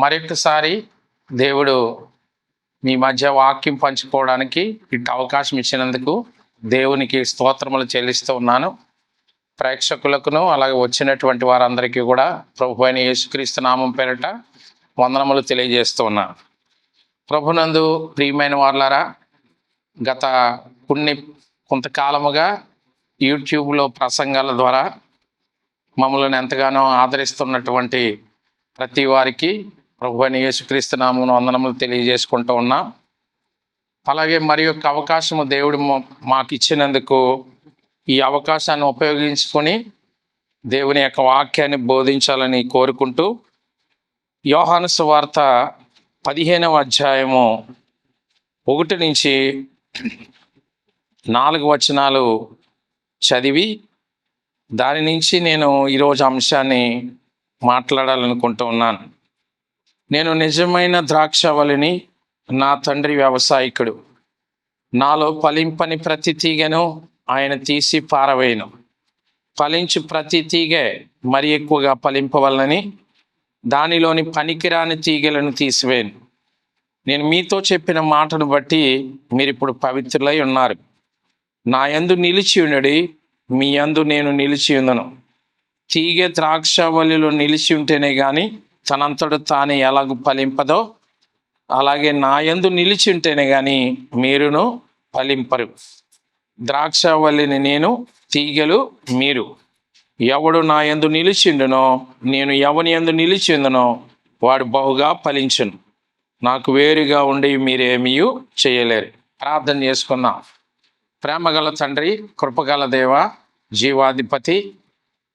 మరొకసారి దేవుడు మీ మధ్య వాక్యం పంచుకోవడానికి ఇటు అవకాశం ఇచ్చినందుకు దేవునికి స్తోత్రములు చెల్లిస్తూ ఉన్నాను. ప్రేక్షకులకును అలాగే వచ్చినటువంటి వారందరికీ కూడా ప్రభు అయిన యేసుక్రీస్తు నామం పేరట వందనములు తెలియజేస్తూ ఉన్నాను ప్రభునందు ప్రియమైన వాళ్ళారా గత కొన్ని కొంతకాలముగా యూట్యూబ్లో ప్రసంగాల ద్వారా మమ్మల్ని ఎంతగానో ఆదరిస్తున్నటువంటి ప్రతి వారికి ప్రభు అయిన యేసుక్రీస్తు నామను వందనములు తెలియజేసుకుంటూ ఉన్నాం అలాగే మరి యొక్క అవకాశము దేవుడు మాకు ఇచ్చినందుకు ఈ అవకాశాన్ని ఉపయోగించుకొని దేవుని యొక్క వాక్యాన్ని బోధించాలని కోరుకుంటూ యోహాను సువార్త పదిహేనవ అధ్యాయము ఒకటి నుంచి నాలుగు వచనాలు చదివి దాని నుంచి నేను ఈరోజు అంశాన్ని మాట్లాడాలనుకుంటూ ఉన్నాను. నేను నిజమైన ద్రాక్షవలిని నా తండ్రి వ్యవసాయకుడు. నాలో ఫలింపని ప్రతి తీగను ఆయన తీసి పారవేయను. ఫలించు ప్రతి తీగే మరి ఎక్కువగా ఫలింపవలనని దానిలోని పనికిరాని తీగలను తీసివేయను. నేను మీతో చెప్పిన మాటను బట్టి మీరు ఇప్పుడు పవిత్రులై ఉన్నారు. నా యందు నిలిచి ఉండడి మీ యందు నేను నిలిచి ఉందను తీగె ద్రాక్షవల్లిలో నిలిచి ఉంటేనే కానీ తనంతడు తానే ఎలాగ ఫలింపదో అలాగే నా యందు నిలిచి ఉంటేనే కానీ మీరును ఫలింపరు. ద్రాక్షవల్లిని నేను తీగలు మీరు. ఎవడు నా యందు నిలిచిండునో నేను ఎవని యందు నిలిచిందునో వాడు బహుగా ఫలించును. నాకు వేరుగా ఉండి మీరేమీ చేయలేరు. ప్రార్థన చేసుకుందాం ప్రేమగల తండ్రి కృపగల దేవ జీవాధిపతి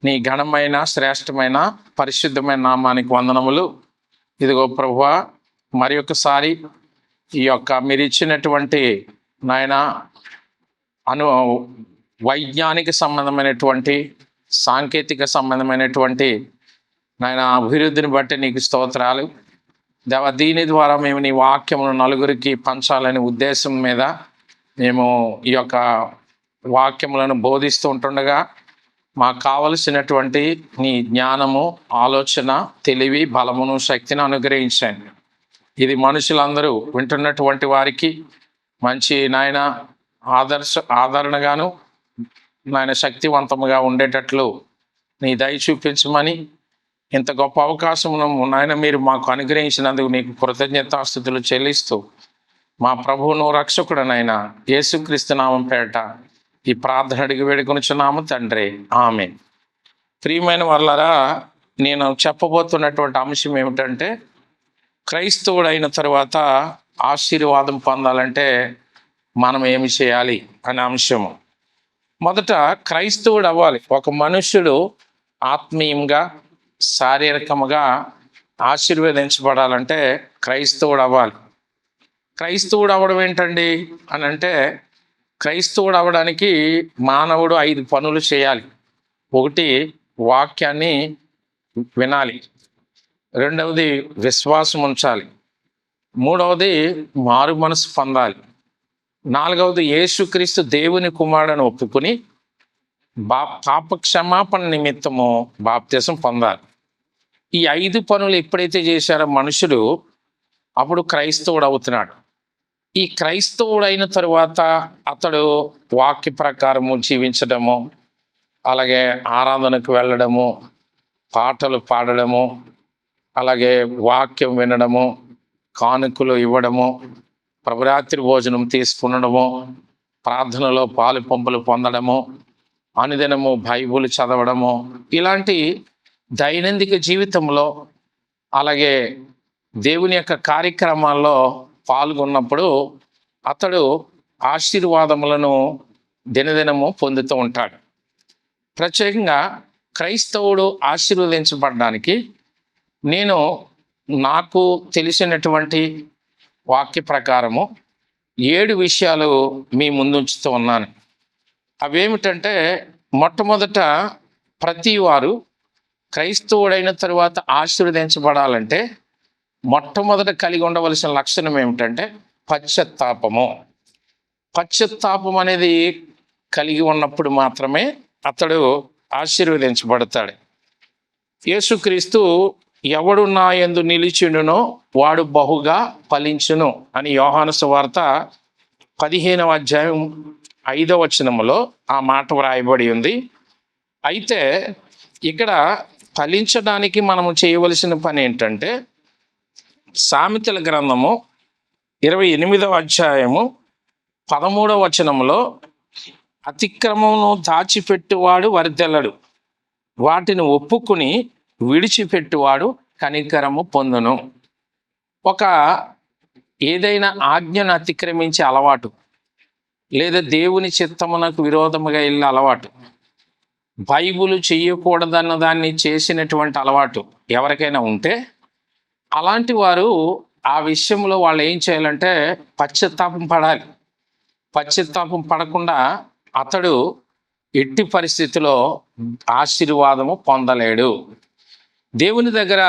నీ ఘనమైన శ్రేష్టమైన పరిశుద్ధమైన నామానికి వందనములు. ఇదిగో ప్రభు మరి ఒకసారి ఈ యొక్క మీరు ఇచ్చినటువంటి నాయన అను వైజ్ఞానిక సంబంధమైనటువంటి సాంకేతిక సంబంధమైనటువంటి నాయన అభివృద్ధిని బట్టి నీకు స్తోత్రాలు. దేవ దీని ద్వారా మేము నీ వాక్యమును నలుగురికి పంచాలనే ఉద్దేశం మీద మేము ఈ యొక్క వాక్యములను బోధిస్తూ ఉంటుండగా మాకు కావలసినటువంటి నీ జ్ఞానము ఆలోచన తెలివి బలమును శక్తిని అనుగ్రహించండి. ఇది మనుషులందరూ వింటున్నటువంటి వారికి మంచి నాయన ఆదర్శ ఆదరణగాను నాయన శక్తివంతముగా ఉండేటట్లు నీ దయ చూపించమని ఇంత గొప్ప అవకాశమును నాయన మీరు మాకు అనుగ్రహించినందుకు నీకు కృతజ్ఞతాస్థుతులు చెల్లిస్తూ మా ప్రభువును రక్షకుడనైన యేసుక్రీస్తు నామం పేట ఈ ప్రార్థన అడిగి వేడుకొనిచున్నాము తండ్రి. ఆమె ప్రియమైన వాళ్ళరా నేను చెప్పబోతున్నటువంటి అంశం ఏమిటంటే క్రైస్తవుడైన తర్వాత ఆశీర్వాదం పొందాలంటే మనం ఏమి చేయాలి అనే అంశము. మొదట క్రైస్తవుడు అవ్వాలి. ఒక మనుష్యుడు ఆత్మీయంగా శారీరకముగా ఆశీర్వదించబడాలంటే క్రైస్తవుడు అవ్వాలి. క్రైస్తవుడు అవ్వడం ఏంటండి అని అంటే క్రైస్తవుడు అవ్వడానికి మానవుడు ఐదు పనులు చేయాలి. ఒకటి వాక్యాన్ని వినాలి. రెండవది విశ్వాసం ఉంచాలి. మూడవది మారు మనసు పొందాలి. నాలుగవది యేసుక్రీస్తు దేవుని కుమారుడని ఒప్పుకుని బా పాప క్షమాపణ నిమిత్తము బాప్త్యసం పొందాలి. ఈ ఐదు పనులు ఎప్పుడైతే చేశారో మనుషుడు అప్పుడు క్రైస్తవుడు అవుతున్నాడు. ఈ క్రైస్తవుడైన తరువాత అతడు వాక్య ప్రకారము జీవించడము అలాగే ఆరాధనకు వెళ్ళడము పాటలు పాడడము అలాగే వాక్యం వినడము కానుకలు ఇవ్వడము ప్రభురాత్రి భోజనం తీసుకునడము ప్రార్థనలో పాలు పంపులు పొందడము అనుదినము బైబుల్ చదవడము ఇలాంటి దైనందిక జీవితంలో అలాగే దేవుని యొక్క కార్యక్రమాల్లో పాల్గొన్నప్పుడు అతడు ఆశీర్వాదములను దినదినము పొందుతూ ఉంటాడు. ప్రత్యేకంగా క్రైస్తవుడు ఆశీర్వదించబడడానికి నేను నాకు తెలిసినటువంటి వాక్య ప్రకారము ఏడు విషయాలు మీ ముందుంచుతూ ఉన్నాను. అవేమిటంటే మొట్టమొదట ప్రతి వారు క్రైస్తవుడైన తరువాత ఆశీర్వదించబడాలంటే మొట్టమొదట కలిగి ఉండవలసిన లక్షణం ఏమిటంటే పశ్చత్తాపము. పశ్చత్తాపం అనేది కలిగి ఉన్నప్పుడు మాత్రమే అతడు ఆశీర్వదించబడతాడు. యేసుక్రీస్తు ఎవడు నా ఎందు నిలిచిండునో వాడు బహుగా ఫలించును అని యోహాను సువార్త పదిహేనవ అధ్యాయం ఐదవ వచనములో ఆ మాట వ్రాయబడి ఉంది. అయితే ఇక్కడ ఫలించడానికి మనము చేయవలసిన పని ఏంటంటే సామెతల గ్రంథము ఇరవై ఎనిమిదవ అధ్యాయము పదమూడవ వచనములో అతిక్రమమును దాచిపెట్టువాడు వరితెల్లడు. వాటిని ఒప్పుకుని విడిచిపెట్టువాడు కనికరము పొందును. ఒక ఏదైనా ఆజ్ఞను అతిక్రమించే అలవాటు లేదా దేవుని చిత్తమునకు విరోధముగా వెళ్ళే అలవాటు బైబులు చేయకూడదన్న దాన్ని చేసినటువంటి అలవాటు ఎవరికైనా ఉంటే అలాంటి వారు ఆ విషయంలో వాళ్ళు ఏం చేయాలంటే పశ్చాత్తాపం పడాలి. పశ్చాత్తాపం పడకుండా అతడు ఎట్టి పరిస్థితిలో ఆశీర్వాదము పొందలేడు. దేవుని దగ్గర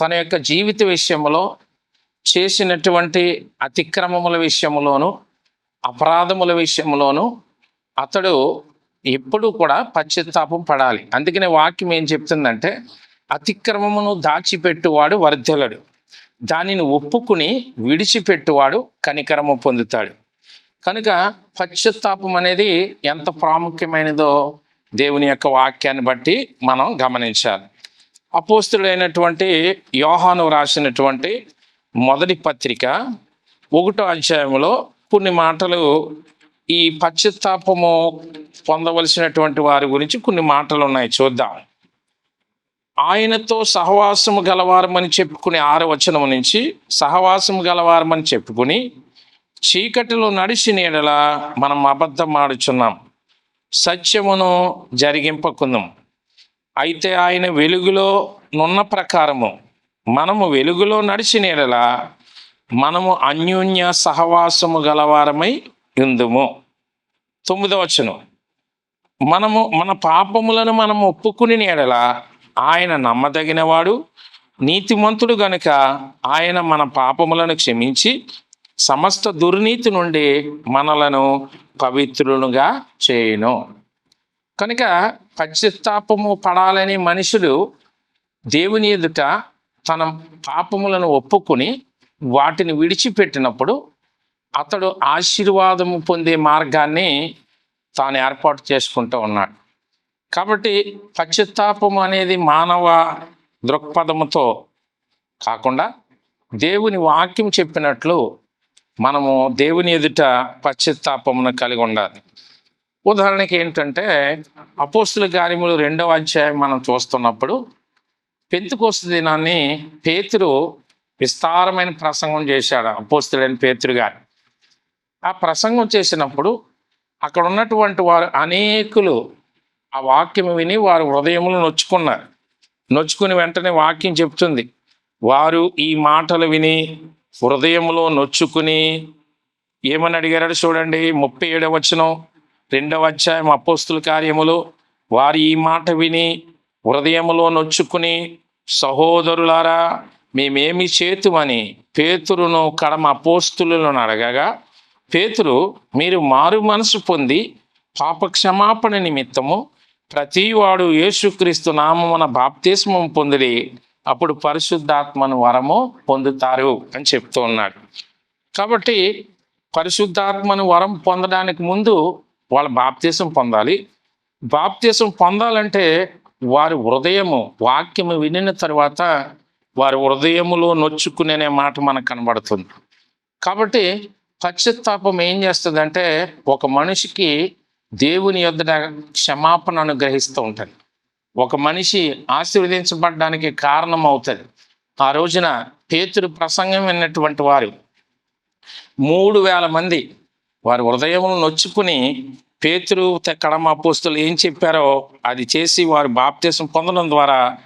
తన యొక్క జీవిత విషయంలో చేసినటువంటి అతిక్రమముల విషయంలోను అపరాధముల విషయంలోను అతడు ఎప్పుడూ కూడా పశ్చాత్తాపం పడాలి. అందుకనే వాక్యం ఏం చెప్తుందంటే అతిక్రమమును దాచిపెట్టువాడు వర్ధలడు. దానిని ఒప్పుకుని విడిచిపెట్టువాడు కనికరము పొందుతాడు. కనుక పశ్చాత్తాపం అనేది ఎంత ప్రాముఖ్యమైనదో దేవుని యొక్క వాక్యాన్ని బట్టి మనం గమనించాలి. అపోస్తుడైనటువంటి యోహాను రాసినటువంటి మొదటి పత్రిక ఒకటో అధ్యాయంలో కొన్ని మాటలు ఈ పశ్చాత్తాపము పొందవలసినటువంటి వారి గురించి కొన్ని మాటలు ఉన్నాయి. చూద్దాం. ఆయనతో సహవాసము గలవారమని చెప్పుకునే ఆరవచనం నుంచి సహవాసము గలవారమని చెప్పుకుని చీకటిలో నడిచిన ఎడల మనం అబద్ధం ఆడుచున్నాం. సత్యమును జరిగింపకుందాం అయితే ఆయన వెలుగులో నున్న ప్రకారము మనము వెలుగులో నడిచిన నీడల మనము అన్యోన్య సహవాసము గలవారమై ఉందుము. తొమ్మిదవ వచనం. మనము మన పాపములను మనం ఒప్పుకుని నీడలా ఆయన నమ్మదగినవాడు నీతిమంతుడు గనుక ఆయన మన పాపములను క్షమించి సమస్త దుర్నీతి నుండి మనలను పవిత్రులుగా చేయును. కనుక పశ్చిత్తాపము పడాలని మనుషులు దేవుని ఎదుట తన పాపములను ఒప్పుకొని వాటిని విడిచిపెట్టినప్పుడు అతడు ఆశీర్వాదము పొందే మార్గాన్ని తాను ఏర్పాటు చేసుకుంటూ ఉన్నాడు. కాబట్టి పశ్చిత్తాపం అనేది మానవ దృక్పథముతో కాకుండా దేవుని వాక్యం చెప్పినట్లు మనము దేవుని ఎదుట పశ్చిత్తాపమును కలిగి ఉండాలి. ఉదాహరణకి ఏంటంటే అపోస్తుల కార్యములు రెండవ అధ్యాయం మనం చూస్తున్నప్పుడు పెంతుకోస్త దినాన్ని పేతురు విస్తారమైన ప్రసంగం చేశాడు అపోస్తులైన పేతురు గారు. ఆ ప్రసంగం చేసినప్పుడు అక్కడ ఉన్నటువంటి వారు అనేకులు ఆ వాక్యం విని వారు హృదయములు నొచ్చుకున్నారు. నొచ్చుకుని వెంటనే వాక్యం చెప్తుంది. వారు ఈ మాటలు విని హృదయములో నొచ్చుకుని ఏమని అడిగారు చూడండి. ముప్పై ఏడవ వచనం రెండవ అధ్యాయం అపోస్తుల కార్యములు. వారు ఈ మాట విని హృదయములో నొచ్చుకుని సహోదరులారా మేమేమి చేతుమని పేతురును కడమ అపోస్తులను అడగగా పేతురు మీరు మారు మనసు పొంది పాప క్షమాపణ నిమిత్తము ప్రతివాడు యేసుక్రీస్తు నామమున బాప్తిస్మం పొందిడి అప్పుడు పరిశుద్ధాత్మను వరము పొందుతారు అని చెప్తూ ఉన్నాడు. కాబట్టి పరిశుద్ధాత్మను వరం పొందడానికి ముందు వాళ్ళ బాప్తీసం పొందాలి. బాప్తీసం పొందాలంటే వారి హృదయము వాక్యము వినిన తర్వాత వారి హృదయములో నొచ్చుకునే మాట మనకు కనబడుతుంది. కాబట్టి పశ్చాత్తాపం ఏం చేస్తుందంటే ఒక మనిషికి దేవుని యొద్ద క్షమాపణ అనుగ్రహిస్తూ ఉంటుంది ఒక మనిషి ఆశీర్వదించబడడానికి కారణం అవుతుంది ఆ రోజున పేతురు ప్రసంగం విన్నటువంటి వారు మూడు వేల మంది వారి హృదయములు నొచ్చుకుని పేతురు త- కడమ పోస్తులు ఏం చెప్పారో అది చేసి వారు బాప్తీసం పొందడం ద్వారా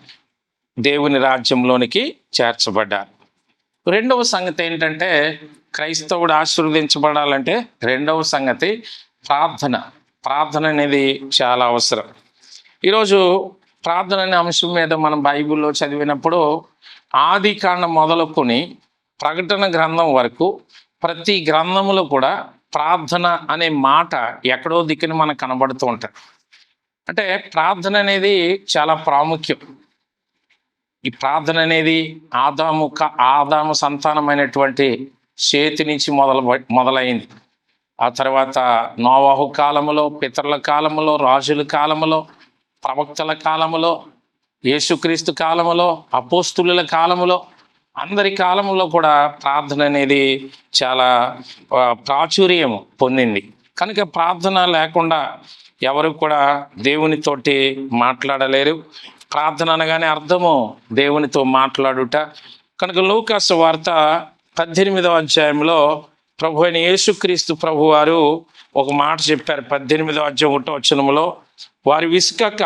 దేవుని రాజ్యంలోనికి చేర్చబడ్డారు. రెండవ సంగతి ఏంటంటే క్రైస్తవుడు ఆశీర్వదించబడాలంటే రెండవ సంగతి ప్రార్థన. ప్రార్థన అనేది చాలా అవసరం. ఈరోజు ప్రార్థన అనే అంశం మీద మనం బైబిల్లో చదివినప్పుడు ఆది కాండం మొదలుకొని ప్రకటన గ్రంథం వరకు ప్రతి గ్రంథములో కూడా ప్రార్థన అనే మాట ఎక్కడో దిక్కుని మనకు కనబడుతూ ఉంటుంది అంటే ప్రార్థన అనేది చాలా ప్రాముఖ్యం. ఈ ప్రార్థన అనేది ఆదాము క- ఆదాము సంతానమైనటువంటి చేతి నుంచి మొదలు మొదలైంది. ఆ తర్వాత నోవాహు కాలములో పితరుల కాలములో రాజుల కాలములో ప్రవక్తల కాలములో యేసుక్రీస్తు కాలములో అపోస్తుల కాలములో అందరి కాలంలో కూడా ప్రార్థన అనేది చాలా ప్రాచుర్యం పొందింది. కనుక ప్రార్థన లేకుండా ఎవరు కూడా దేవునితోటి మాట్లాడలేరు. ప్రార్థన అనగానే అర్థము దేవునితో మాట్లాడుట. కనుక లూకాసు వార్త పద్దెనిమిదవ అధ్యాయంలో ప్రభు అయిన యేసుక్రీస్తు ప్రభు వారు ఒక మాట చెప్పారు. పద్దెనిమిదో అధ్యాయం ఒకటో వచనములో వారి విసుకక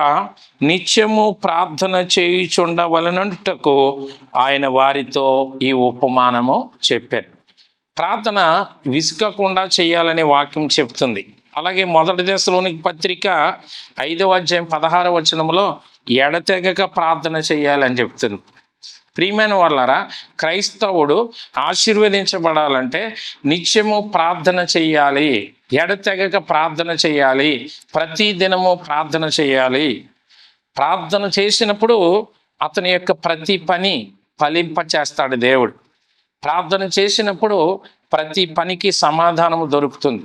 నిత్యము ప్రార్థన చేయుచుండవలనంటకు ఆయన వారితో ఈ ఉపమానము చెప్పారు. ప్రార్థన విసుకకుండా చేయాలనే వాక్యం చెప్తుంది. అలాగే మొదటి దశలోనికి పత్రిక ఐదవ అధ్యాయం పదహార వచనంలో ఎడతెగక ప్రార్థన చేయాలని చెప్తుంది. ప్రియమైన వాళ్ళరా క్రైస్తవుడు ఆశీర్వదించబడాలంటే నిత్యము ప్రార్థన చెయ్యాలి ఎడతెగక ప్రార్థన చేయాలి. ప్రతి దినము ప్రార్థన చేయాలి. ప్రార్థన చేసినప్పుడు అతని యొక్క ప్రతి పని ఫలింప చేస్తాడు దేవుడు. ప్రార్థన చేసినప్పుడు ప్రతి పనికి సమాధానము దొరుకుతుంది.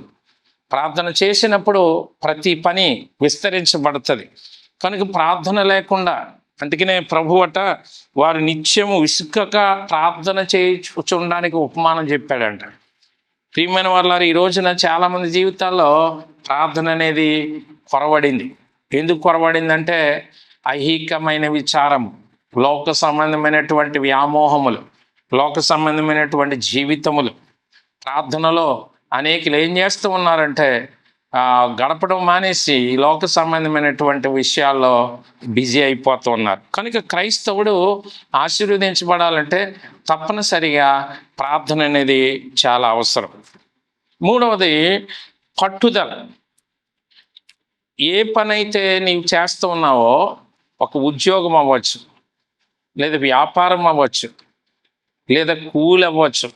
ప్రార్థన చేసినప్పుడు ప్రతి పని విస్తరించబడుతుంది. కనుక ప్రార్థన లేకుండా అందుకనే ప్రభువట వారు నిత్యము విసుకక ప్రార్థన చేయించుకోవడానికి ఉపమానం చెప్పాడంట. ప్రియమైన వాళ్ళ ఈ రోజున చాలామంది జీవితాల్లో ప్రార్థన అనేది కొరవడింది. ఎందుకు కొరవడిందంటే ఐహికమైన విచారం లోక సంబంధమైనటువంటి వ్యామోహములు లోక సంబంధమైనటువంటి జీవితములు. ప్రార్థనలో అనేకులు ఏం చేస్తూ ఉన్నారంటే గడపడం మానేసి లోక సంబంధమైనటువంటి విషయాల్లో బిజీ అయిపోతూ ఉన్నారు. కనుక క్రైస్తవుడు ఆశీర్వదించబడాలంటే తప్పనిసరిగా ప్రార్థన అనేది చాలా అవసరం. మూడవది పట్టుదల. ఏ పనైతే నీవు చేస్తూ ఉన్నావో ఒక ఉద్యోగం అవ్వచ్చు లేదా వ్యాపారం అవ్వచ్చు లేదా కూలి అవ్వచ్చు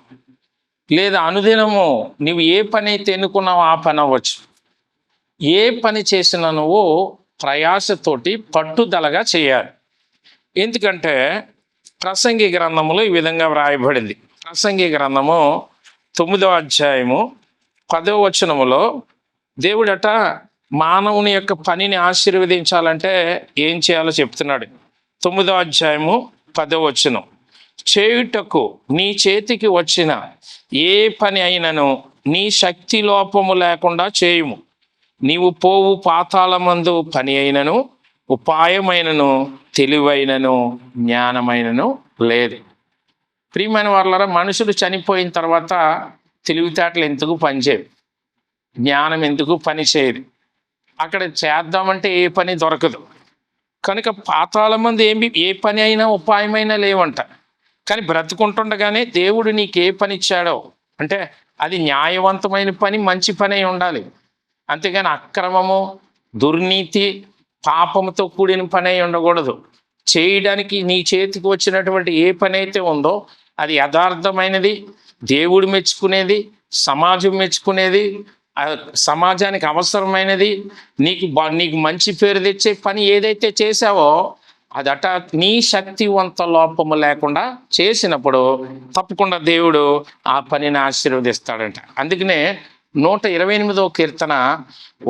లేదా అనుదినము నువ్వు ఏ పని అయితే ఎన్నుకున్నావో ఆ పని అవ్వచ్చు. ఏ పని చేసినా నువ్వు ప్రయాసతోటి పట్టుదలగా చేయాలి. ఎందుకంటే ప్రసంగి గ్రంథములో ఈ విధంగా వ్రాయబడింది. ప్రసంగి గ్రంథము తొమ్మిదవ అధ్యాయము పదవ వచనములో దేవుడట మానవుని యొక్క పనిని ఆశీర్వదించాలంటే ఏం చేయాలో చెప్తున్నాడు. తొమ్మిదవ అధ్యాయము పదవ వచనం. చేయుటకు నీ చేతికి వచ్చిన ఏ పని అయినను నీ శక్తి లోపము లేకుండా చేయుము. నీవు పోవు పాతాళమందు పని అయినను ఉపాయమైనను తెలివైనను జ్ఞానమైనను లేదు. ప్రియమైన వాళ్ళరా మనుషులు చనిపోయిన తర్వాత తెలివితేటలు ఎందుకు పనిచేయవు? జ్ఞానం ఎందుకు పనిచేయదు అక్కడ చేద్దామంటే ఏ పని దొరకదు. కనుక పాతాళ మంది ఏమి ఏ పని అయినా ఉపాయమైనా లేవంట. కానీ బ్రతుకుంటుండగానే దేవుడు నీకు ఏ పని ఇచ్చాడో అంటే అది న్యాయవంతమైన పని మంచి పని అయి ఉండాలి. అంతేగాని అక్రమము దుర్నీతి పాపముతో కూడిన పని అయి ఉండకూడదు. చేయడానికి నీ చేతికి వచ్చినటువంటి ఏ పని అయితే ఉందో అది యథార్థమైనది దేవుడు మెచ్చుకునేది సమాజం మెచ్చుకునేది సమాజానికి అవసరమైనది నీకు నీకు మంచి పేరు తెచ్చే పని ఏదైతే చేసావో అదట నీ శక్తివంత లోపము లేకుండా చేసినప్పుడు తప్పకుండా దేవుడు ఆ పనిని ఆశీర్వదిస్తాడంట. అందుకనే నూట ఇరవై ఎనిమిదో కీర్తన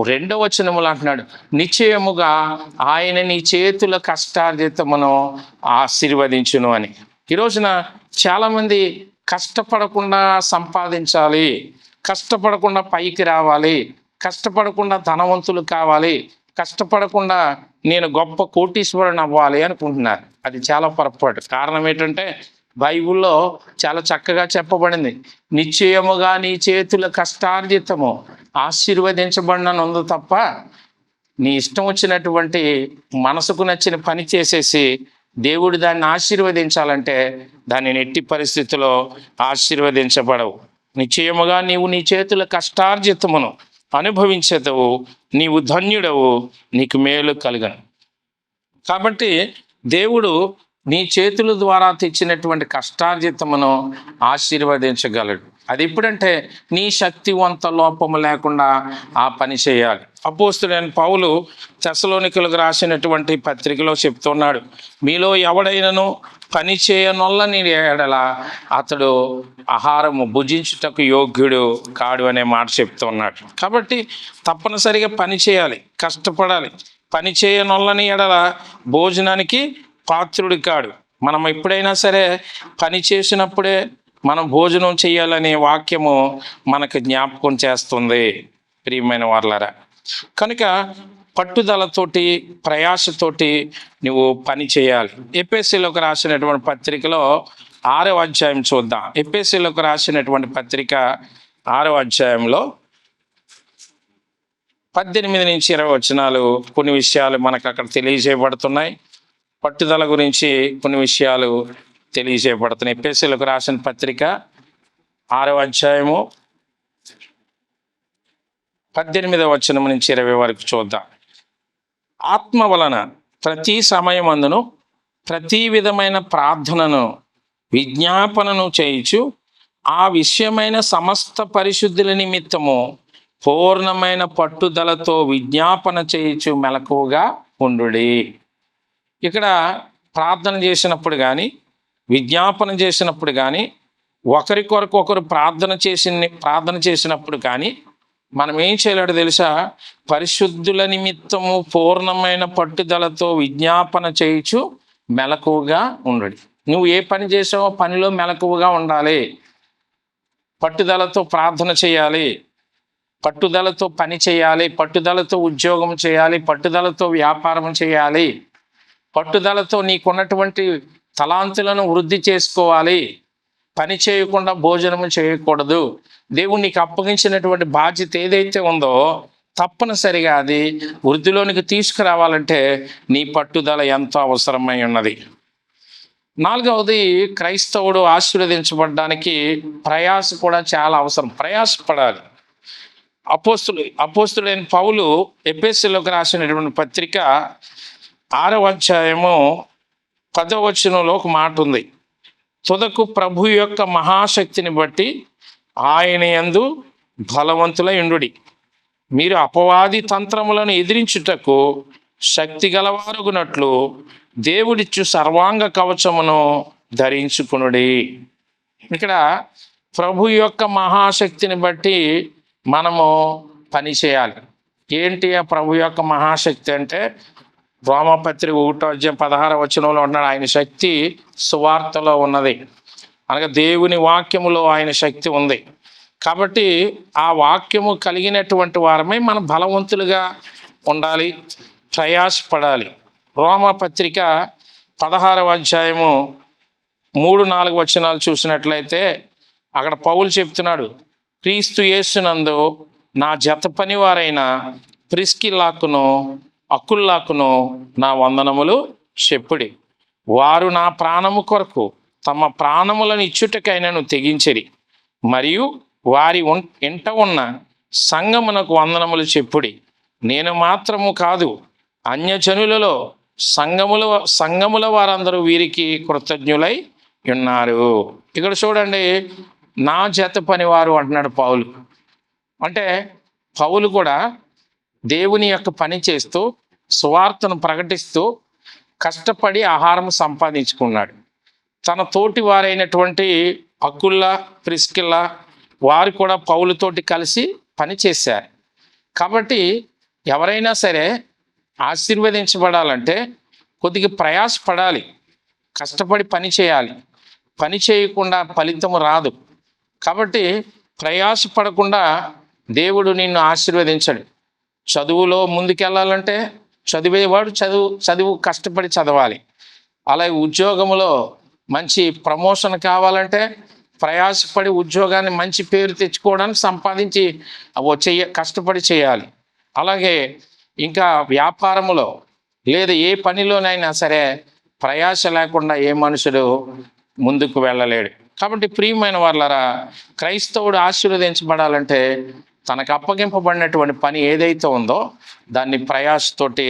రెండవ వచనములు అంటున్నాడు నిశ్చయముగా ఆయన నీ చేతుల కష్టార్జితమును ఆశీర్వదించును అని. ఈ రోజున చాలామంది కష్టపడకుండా సంపాదించాలి కష్టపడకుండా పైకి రావాలి కష్టపడకుండా ధనవంతులు కావాలి కష్టపడకుండా నేను గొప్ప కోటీశ్వరుని అవ్వాలి అనుకుంటున్నారు. అది చాలా పొరపాటు. కారణం ఏంటంటే బైబిల్లో చాలా చక్కగా చెప్పబడింది. నిశ్చయముగా నీ చేతుల కష్టార్జితము ఆశీర్వదించబడిన ఉంది తప్ప నీ ఇష్టం వచ్చినటువంటి మనసుకు నచ్చిన పని చేసేసి దేవుడు దాన్ని ఆశీర్వదించాలంటే దాన్ని ఎట్టి పరిస్థితిలో ఆశీర్వదించబడవు. నిశ్చయముగా నీవు నీ చేతుల కష్టార్జితమును అనుభవించేదవు నీవు ధన్యుడవు నీకు మేలు కలుగను. కాబట్టి దేవుడు నీ చేతుల ద్వారా తెచ్చినటువంటి కష్టార్జితమును ఆశీర్వదించగలడు. అది ఎప్పుడంటే నీ శక్తివంత లోపము లేకుండా ఆ పని చేయాలి. అపోస్తుడైన పౌలు తెసలోనికలకు రాసినటువంటి పత్రికలో చెప్తున్నాడు మీలో ఎవడైనను పని చేయనొల్లని ఎడల అతడు ఆహారము భుజించుటకు యోగ్యుడు కాడు అనే మాట చెప్తున్నాడు. కాబట్టి తప్పనిసరిగా పని చేయాలి కష్టపడాలి. పని చేయనొల్లని ఎడల భోజనానికి పాత్రుడు కాడు. మనం ఎప్పుడైనా సరే పని చేసినప్పుడే మనం భోజనం చేయాలనే వాక్యము మనకు జ్ఞాపకం చేస్తుంది ప్రియమైన వాళ్ళరా కనుక పట్టుదలతోటి ప్రయాసతోటి నువ్వు పని చేయాలి. ఎపిఎస్సీలోకి రాసినటువంటి పత్రికలో ఆరవ అధ్యాయం చూద్దాం. ఎపిఎస్సీలోకి రాసినటువంటి పత్రిక ఆరవ అధ్యాయంలో పద్దెనిమిది నుంచి ఇరవై వచనాలు కొన్ని విషయాలు మనకు అక్కడ తెలియజేయబడుతున్నాయి. పట్టుదల గురించి కొన్ని విషయాలు తెలియజేయబడుతున్నాయి. ఎపిఎస్సీలకు రాసిన పత్రిక ఆరవ అధ్యాయము పద్దెనిమిదవ వచనం నుంచి ఇరవై వరకు చూద్దాం. ఆత్మ వలన ప్రతి సమయమందును ప్రతి విధమైన ప్రార్థనను విజ్ఞాపనను చేయించు ఆ విషయమైన సమస్త పరిశుద్ధుల నిమిత్తము పూర్ణమైన పట్టుదలతో విజ్ఞాపన చేయించు మెలకువగా ఉండుడి. ఇక్కడ ప్రార్థన చేసినప్పుడు కానీ విజ్ఞాపన చేసినప్పుడు కానీ ఒకరి కొరకు ఒకరు ప్రార్థన చేసి ప్రార్థన చేసినప్పుడు కానీ మనం ఏం చేయలేడు తెలుసా? పరిశుద్ధుల నిమిత్తము పూర్ణమైన పట్టుదలతో విజ్ఞాపన చేయుచు మెలకువగా ఉండడు. నువ్వు ఏ పని చేసావో పనిలో మెలకువగా ఉండాలి. పట్టుదలతో ప్రార్థన చేయాలి. పట్టుదలతో పని చేయాలి. పట్టుదలతో ఉద్యోగం చేయాలి. పట్టుదలతో వ్యాపారం చేయాలి. పట్టుదలతో నీకున్నటువంటి తలాంతులను వృద్ధి చేసుకోవాలి. పని చేయకుండా భోజనము చేయకూడదు. దేవుడు నీకు అప్పగించినటువంటి బాధ్యత ఏదైతే ఉందో తప్పనిసరిగా అది వృద్ధిలోనికి తీసుకురావాలంటే నీ పట్టుదల ఎంతో అవసరమై ఉన్నది. నాలుగవది క్రైస్తవుడు ఆశీర్వదించబడడానికి ప్రయాస కూడా చాలా అవసరం. ప్రయాసపడాలి. అపోస్తులు అపోస్తులైన పౌలు ఎపిఎస్సీలోకి రాసినటువంటి పత్రిక ఆరవ అధ్యాయము పదవ వచనంలో ఒక మాట ఉంది. తుదకు ప్రభు యొక్క మహాశక్తిని బట్టి ఆయన యందు బలవంతుల ఇండుడి మీరు అపవాది తంత్రములను ఎదిరించుటకు శక్తి గలవారుగునట్లు దేవుడిచ్చు సర్వాంగ కవచమును ధరించుకునుడి. ఇక్కడ ప్రభు యొక్క మహాశక్తిని బట్టి మనము పని చేయాలి. ఏంటి ఆ ప్రభు యొక్క మహాశక్తి అంటే రోమపత్రి ఒకటో అధ్యాయం పదహార వచనంలో ఉన్నాడు ఆయన శక్తి సువార్తలో ఉన్నది. అనగా దేవుని వాక్యములో ఆయన శక్తి ఉంది. కాబట్టి ఆ వాక్యము కలిగినటువంటి వారమై మనం బలవంతులుగా ఉండాలి ప్రయాసపడాలి. రోమపత్రిక పదహారవ అధ్యాయము మూడు నాలుగు వచనాలు చూసినట్లయితే అక్కడ పౌలు చెప్తున్నాడు క్రీస్తు యేసునందు నా జత పనివారైన ప్రిస్కిల్లాకును అక్కుల్లాకును నా వందనములు చెప్పుడి. వారు నా ప్రాణము కొరకు తమ ప్రాణములను ఇచ్చుటకైనను తెగించిరి. మరియు వారి ఉన్- ఇంట ఉన్న సంగమునకు వందనములు చెప్పుడి. నేను మాత్రము కాదు అన్యజనులలో సంగముల సంగముల వారందరూ వీరికి కృతజ్ఞులై ఉన్నారు. ఇక్కడ చూడండి నా చేత పనివారు అంటున్నాడు పౌలు. అంటే పౌలు కూడా దేవుని యొక్క పని చేస్తూ సువార్తను ప్రకటిస్తూ కష్టపడి ఆహారం సంపాదించుకున్నాడు. తన తోటి వారైనటువంటి అక్కుల్లా ప్రిస్కిల్లా వారు కూడా పౌలతోటి కలిసి పని చేశారు. కాబట్టి ఎవరైనా సరే ఆశీర్వదించబడాలంటే కొద్దిగా ప్రయాసపడాలి. కష్టపడి పని చేయాలి. పని చేయకుండా ఫలితం రాదు. కాబట్టి ప్రయాసపడకుండా దేవుడు నిన్ను ఆశీర్వదించడు. చదువులో ముందుకెళ్ళాలంటే చదివేవాడు చదువు చదువు కష్టపడి చదవాలి. అలాగే ఉద్యోగంలో మంచి ప్రమోషన్ కావాలంటే ప్రయాసపడి ఉద్యోగాన్ని మంచి పేరు తెచ్చుకోవడానికి సంపాదించి చెయ్య కష్టపడి చేయాలి. అలాగే ఇంకా వ్యాపారములో లేదా ఏ పనిలోనైనా సరే ప్రయాస లేకుండా ఏ మనుషుడు ముందుకు వెళ్ళలేడు. కాబట్టి ప్రియమైన వాళ్ళరా క్రైస్తవుడు ఆశీర్వదించబడాలంటే తనకు అప్పగింపబడినటువంటి పని ఏదైతే ఉందో దాన్ని ప్రయాసతోటి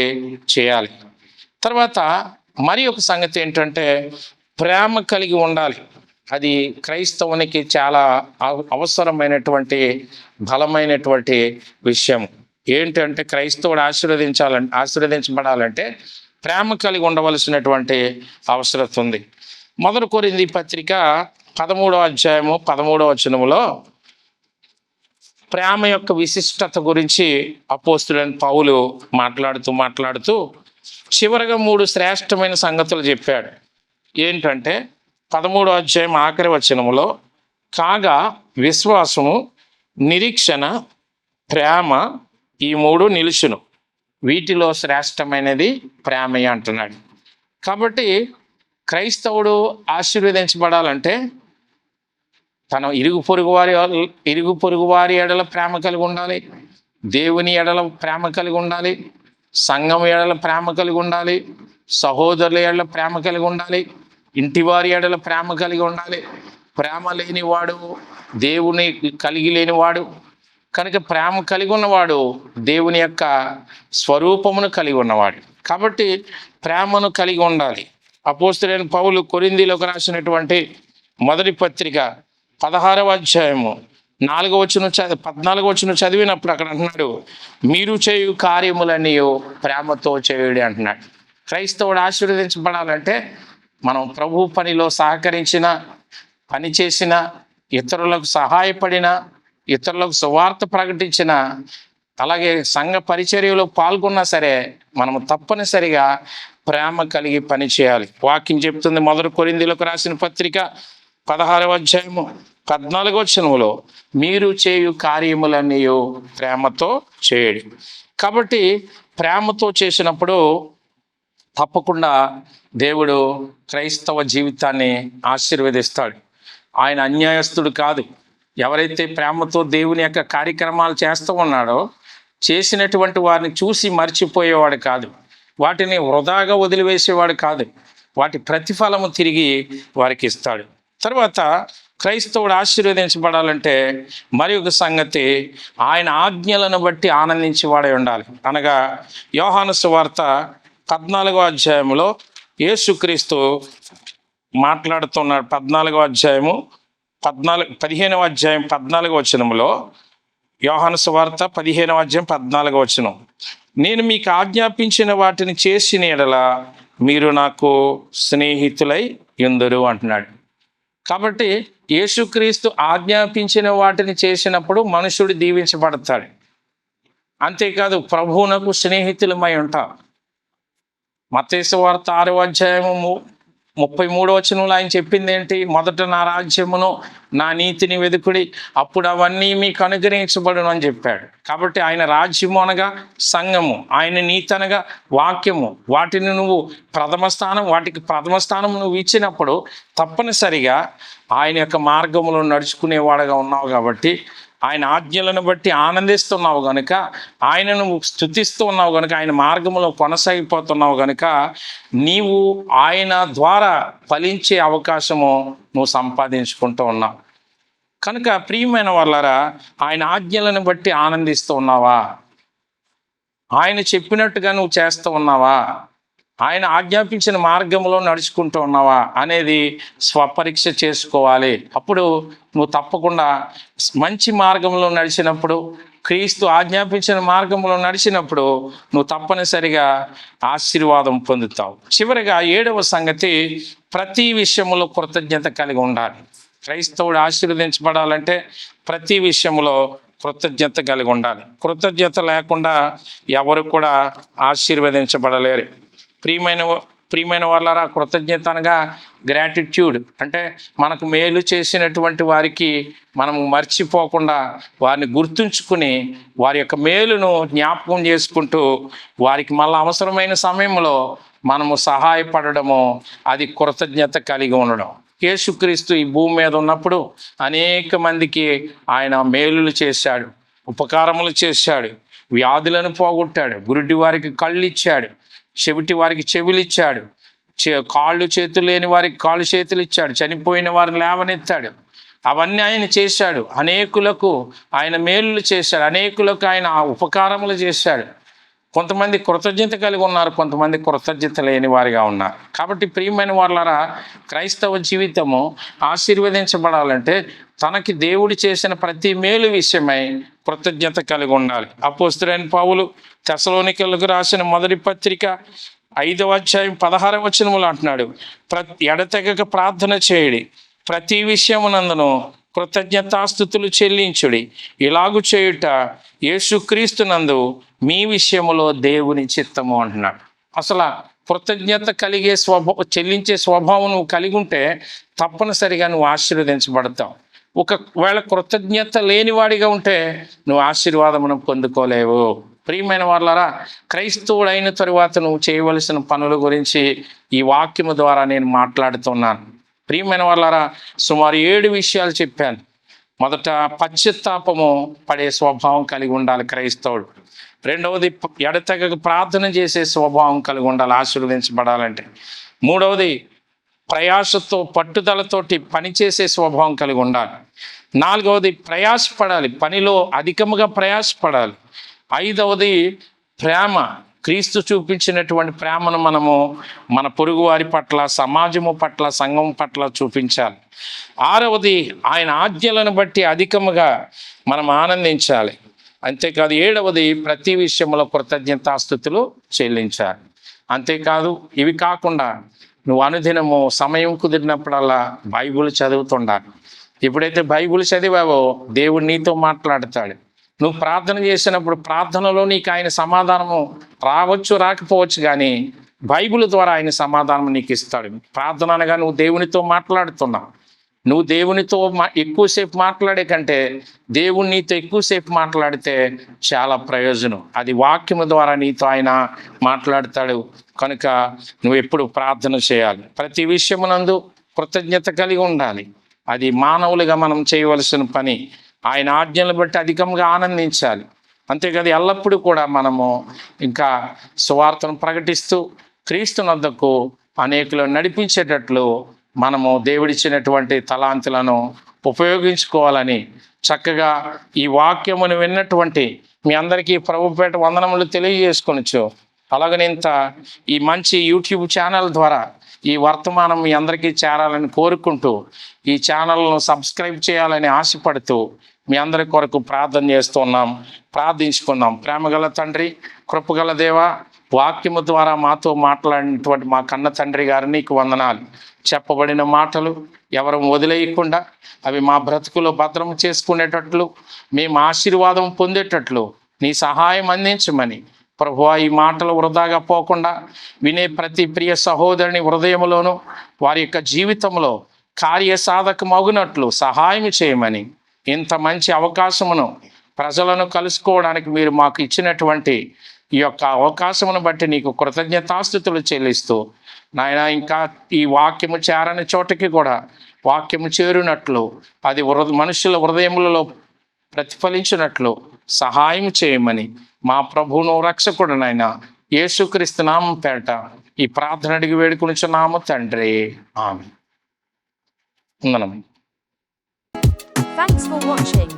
చేయాలి. తర్వాత మరి ఒక సంగతి ఏంటంటే ప్రేమ కలిగి ఉండాలి. అది క్రైస్తవునికి చాలా అవ- అవసరమైనటువంటి బలమైనటువంటి విషయం. ఏంటంటే క్రైస్తవుడు ఆశీర్వదించాలంటే ఆశీర్వదించబడాలంటే ప్రేమ కలిగి ఉండవలసినటువంటి అవసరం ఉంది. మొదటి కోరింది పత్రిక పదమూడో అధ్యాయము పదమూడో వచనములో ప్రేమ యొక్క విశిష్టత గురించి అపోస్తులైన పౌలు మాట్లాడుతూ మాట్లాడుతూ చివరగా మూడు శ్రేష్టమైన సంగతులు చెప్పాడు. ఏంటంటే పదమూడో అధ్యాయం ఆఖరి వచనములో కాగా విశ్వాసము నిరీక్షణ ప్రేమ ఈ మూడు నిలుచును. వీటిలో శ్రేష్టమైనది ప్రేమయ్య అంటున్నాడు. కాబట్టి క్రైస్తవుడు ఆశీర్వదించబడాలంటే తన ఇరుగు పొరుగు వారి ఇరుగు పొరుగు వారి ఎడల ప్రేమ కలిగి ఉండాలి. దేవుని ఎడల ప్రేమ కలిగి ఉండాలి. సంఘం ఎడల ప్రేమ కలిగి ఉండాలి. సహోదరుల ఎడల ప్రేమ కలిగి ఉండాలి. ఇంటి వారి ఎడల ప్రేమ కలిగి ఉండాలి. ప్రేమ లేనివాడు దేవుని కలిగి లేనివాడు కనుక ప్రేమ కలిగి ఉన్నవాడు దేవుని యొక్క స్వరూపమును కలిగి ఉన్నవాడు. కాబట్టి ప్రేమను కలిగి ఉండాలి. అపోస్తుడైన పౌలు కొరిందీలోకి రాసినటువంటి మొదటి పత్రిక పదహారవ అధ్యాయము. నాలుగో వచ్చిన చదివి పద్నాలుగో వచ్చిన చదివినప్పుడు అక్కడ అంటున్నాడు మీరు చేయు కార్యములనియు ప్రేమతో చేయుడి అంటున్నాడు. క్రైస్తవుడు ఆశీర్వదించబడాలంటే మనం ప్రభు పనిలో సహకరించిన పని చేసిన ఇతరులకు సహాయపడిన ఇతరులకు సువార్త ప్రకటించిన అలాగే సంఘ పరిచర్యలో పాల్గొన్నా సరే మనము తప్పనిసరిగా ప్రేమ కలిగి పని చేయాలి. వాక్యం చెప్తుంది మొదటి కొరిందీలకు రాసిన పత్రిక పదహారవ అధ్యాయము పద్నాలుగో వచనములో మీరు చేయు కార్యములన్నీ ప్రేమతో చేయడు. కాబట్టి ప్రేమతో చేసినప్పుడు తప్పకుండా దేవుడు క్రైస్తవ జీవితాన్ని ఆశీర్వదిస్తాడు. ఆయన అన్యాయస్తుడు కాదు. ఎవరైతే ప్రేమతో దేవుని యొక్క కార్యక్రమాలు చేస్తూ ఉన్నాడో చేసినటువంటి వారిని చూసి మర్చిపోయేవాడు కాదు. వాటిని వృధాగా వదిలివేసేవాడు కాదు. వాటి ప్రతిఫలము తిరిగి వారికి ఇస్తాడు. తర్వాత క్రైస్తవుడు ఆశీర్వదించబడాలంటే మరి ఒక సంగతి ఆయన ఆజ్ఞలను బట్టి ఆనందించేవాడై ఉండాలి. అనగా యోహాను సువార్త పద్నాలుగో అధ్యాయంలో యేసుక్రీస్తు మాట్లాడుతున్నాడు. పద్నాలుగో అధ్యాయము పద్నాలుగు పదిహేనవ అధ్యాయం పద్నాలుగో వచనంలో యోహాను సువార్త పదిహేనవ అధ్యాయం పద్నాలుగో వచనం. నేను మీకు ఆజ్ఞాపించిన వాటిని చేసిన ఎడల మీరు నాకు స్నేహితులై ఎందురు అంటున్నాడు. కాబట్టి యేసుక్రీస్తు ఆజ్ఞాపించిన వాటిని చేసినప్పుడు మనుషుడు దీవించబడతాడు. అంతేకాదు ప్రభువునకు స్నేహితులమై ఉంటాం. మతేశ్వార్త ఆరో అధ్యాయము ముప్పై మూడో వచనంలో ఆయన చెప్పింది ఏంటి మొదట నా రాజ్యమును నా నీతిని వెదుకుడి అప్పుడు అవన్నీ మీకు అనుగ్రహించబడును అని చెప్పాడు. కాబట్టి ఆయన రాజ్యము అనగా సంఘము ఆయన నీతి అనగా వాక్యము. వాటిని నువ్వు ప్రథమ స్థానం వాటికి ప్రథమ స్థానం నువ్వు ఇచ్చినప్పుడు తప్పనిసరిగా ఆయన యొక్క మార్గములో నడుచుకునేవాడుగా ఉన్నావు కాబట్టి ఆయన ఆజ్ఞలను బట్టి ఆనందిస్తున్నావు గనుక ఆయనను స్థుతిస్తూ ఉన్నావు గనుక ఆయన మార్గంలో కొనసాగిపోతున్నావు గనుక నీవు ఆయన ద్వారా ఫలించే అవకాశము నువ్వు సంపాదించుకుంటూ ఉన్నావు. కనుక ప్రియమైన వాళ్ళరా ఆయన ఆజ్ఞలను బట్టి ఆనందిస్తూ ఉన్నావా? ఆయన చెప్పినట్టుగా నువ్వు చేస్తూ ఉన్నావా? ఆయన ఆజ్ఞాపించిన మార్గంలో నడుచుకుంటూ ఉన్నావా అనేది స్వపరీక్ష చేసుకోవాలి. అప్పుడు నువ్వు తప్పకుండా మంచి మార్గంలో నడిచినప్పుడు క్రీస్తు ఆజ్ఞాపించిన మార్గంలో నడిచినప్పుడు నువ్వు తప్పనిసరిగా ఆశీర్వాదం పొందుతావు. చివరిగా ఏడవ సంగతి ప్రతి విషయంలో కృతజ్ఞత కలిగి ఉండాలి. క్రైస్తవుడు ఆశీర్వదించబడాలంటే ప్రతి విషయంలో కృతజ్ఞత కలిగి ఉండాలి. కృతజ్ఞత లేకుండా ఎవరు కూడా ఆశీర్వదించబడలేరు. ప్రియమైన ప్రియమైన వాళ్ళరా కృతజ్ఞత అనగా గ్రాటిట్యూడ్ అంటే మనకు మేలు చేసినటువంటి వారికి మనము మర్చిపోకుండా వారిని గుర్తుంచుకుని వారి యొక్క మేలును జ్ఞాపకం చేసుకుంటూ వారికి మళ్ళీ అవసరమైన సమయంలో మనము సహాయపడడము అది కృతజ్ఞత కలిగి ఉండడం. యేసుక్రీస్తు ఈ భూమి మీద ఉన్నప్పుడు అనేక మందికి ఆయన మేలులు చేశాడు ఉపకారములు చేశాడు వ్యాధులను పోగొట్టాడు గురుడి వారికి కళ్ళు ఇచ్చాడు చెవిటి వారికి చెవులు ఇచ్చాడు చే- కాళ్ళు చేతులు లేని వారికి కాళ్ళు చేతులు ఇచ్చాడు చనిపోయిన వారిని లేవనెత్తాడు. అవన్నీ ఆయన చేశాడు. అనేకులకు ఆయన మేలులు చేశాడు. అనేకులకు ఆయన ఉపకారములు చేశాడు. కొంతమంది కృతజ్ఞత కలిగి ఉన్నారు కొంతమంది కృతజ్ఞత లేని వారిగా ఉన్నారు. కాబట్టి ప్రియమైన వాళ్ళరా క్రైస్తవ జీవితము ఆశీర్వదించబడాలంటే తనకి దేవుడు చేసిన ప్రతి మేలు విషయమై కృతజ్ఞత కలిగి ఉండాలి. అపోస్తులైన పావులు తెసలోనికలకు రాసిన మొదటి పత్రిక ఐదవ అధ్యాయం పదహారవ వచనములు అంటున్నాడు ప్రతి ఎడతెగక ప్రార్థన చేయడి. ప్రతి విషయమునందును కృతజ్ఞతాస్థుతులు చెల్లించుడి. ఇలాగు చేయుట యేసుక్రీస్తునందు మీ విషయంలో దేవుని చిత్తము అంటున్నాడు. అసలు కృతజ్ఞత కలిగే స్వభావం చెల్లించే స్వభావం నువ్వు కలిగి ఉంటే తప్పనిసరిగా నువ్వు ఆశీర్వదించబడతావు. ఒకవేళ కృతజ్ఞత లేనివాడిగా ఉంటే నువ్వు ఆశీర్వాదమును పొందుకోలేవు. ప్రియమైన వాళ్ళరా క్రైస్తవుడైన తరువాత నువ్వు చేయవలసిన పనుల గురించి ఈ వాక్యము ద్వారా నేను మాట్లాడుతున్నాను. ప్రియమైన వాళ్ళారా సుమారు ఏడు విషయాలు చెప్పాను. మొదట పశ్చిత్తాపము పడే స్వభావం కలిగి ఉండాలి క్రైస్తవుడు. రెండవది ఎడతెగక ప్రార్థన చేసే స్వభావం కలిగి ఉండాలి ఆశీర్వదించబడాలంటే. మూడవది ప్రయాసతో పట్టుదలతోటి పనిచేసే స్వభావం కలిగి ఉండాలి. నాలుగవది ప్రయాసపడాలి పనిలో అధికముగా ప్రయాసపడాలి. ఐదవది ప్రేమ క్రీస్తు చూపించినటువంటి ప్రేమను మనము మన పొరుగువారి పట్ల సమాజము పట్ల సంఘం పట్ల చూపించాలి. ఆరవది ఆయన ఆజ్ఞలను బట్టి అధికముగా మనం ఆనందించాలి. అంతేకాదు ఏడవది ప్రతి విషయంలో కృతజ్ఞతాస్థుతులు చెల్లించాలి. అంతేకాదు ఇవి కాకుండా నువ్వు అనుదినము సమయం కుదిరినప్పుడల్లా బైబిల్ చదువుతుండాలి. ఎప్పుడైతే బైబిల్ చదివావో దేవుడు నీతో మాట్లాడతాడు. నువ్వు ప్రార్థన చేసినప్పుడు ప్రార్థనలో నీకు ఆయన సమాధానము రావచ్చు రాకపోవచ్చు కానీ బైబిల్ ద్వారా ఆయన సమాధానం నీకు ఇస్తాడు. ప్రార్థన అనగా నువ్వు దేవునితో మాట్లాడుతున్నావు నువ్వు దేవునితో మా ఎక్కువసేపు మాట్లాడే కంటే దేవుడు నీతో ఎక్కువసేపు మాట్లాడితే చాలా ప్రయోజనం. అది వాక్యము ద్వారా నీతో ఆయన మాట్లాడతాడు. కనుక నువ్వు ఎప్పుడు ప్రార్థన చేయాలి. ప్రతి విషయమునందు కృతజ్ఞత కలిగి ఉండాలి. అది మానవులుగా మనం చేయవలసిన పని. ఆయన ఆజ్ఞలు బట్టి అధికంగా ఆనందించాలి. అంతేకాదు ఎల్లప్పుడూ కూడా మనము ఇంకా సువార్తను ప్రకటిస్తూ క్రీస్తునద్దకు అనేకులు నడిపించేటట్లు మనము దేవుడిచ్చినటువంటి తలాంతులను ఉపయోగించుకోవాలని చక్కగా ఈ వాక్యమును విన్నటువంటి మీ అందరికీ ప్రభుపేట వందనములు తెలియజేసుకొనొచ్చు అలాగనే ఇంత ఈ మంచి యూట్యూబ్ ఛానల్ ద్వారా ఈ వర్తమానం మీ అందరికీ చేరాలని కోరుకుంటూ ఈ ఛానల్ను సబ్స్క్రైబ్ చేయాలని ఆశపడుతూ మీ అందరి కొరకు ప్రార్థన చేస్తున్నాం ప్రార్థించుకుందాం. ప్రేమగల తండ్రి కృపగల దేవ వాక్యము ద్వారా మాతో మాట్లాడినటువంటి మా కన్న తండ్రి గారు నీకు వందనాలు. చెప్పబడిన మాటలు ఎవరు వదిలేయకుండా అవి మా బ్రతుకులో భద్రం చేసుకునేటట్లు మేము ఆశీర్వాదం పొందేటట్లు నీ సహాయం అందించమని ప్రభువా ఈ మాటలు వృధాగా పోకుండా వినే ప్రతి ప్రియ సహోదరుని హృదయంలోనూ వారి యొక్క జీవితంలో కార్యసాధకమగునట్లు సహాయం చేయమని ఇంత మంచి అవకాశమును ప్రజలను కలుసుకోవడానికి మీరు మాకు ఇచ్చినటువంటి ఈ యొక్క అవకాశమును బట్టి నీకు కృతజ్ఞతాస్థుతులు చెల్లిస్తూ నాయన ఇంకా ఈ వాక్యము చేరని చోటకి కూడా వాక్యము చేరినట్లు అది వృ మనుషుల హృదయములలో ప్రతిఫలించినట్లు సహాయం చేయమని మా ప్రభువును రక్షకుడునైన యేసుక్రీస్తు నామం పేట ఈ ప్రార్థన అడిగి వేడుకొనిచున్నాము తండ్రి. ఆమె Thanks for watching.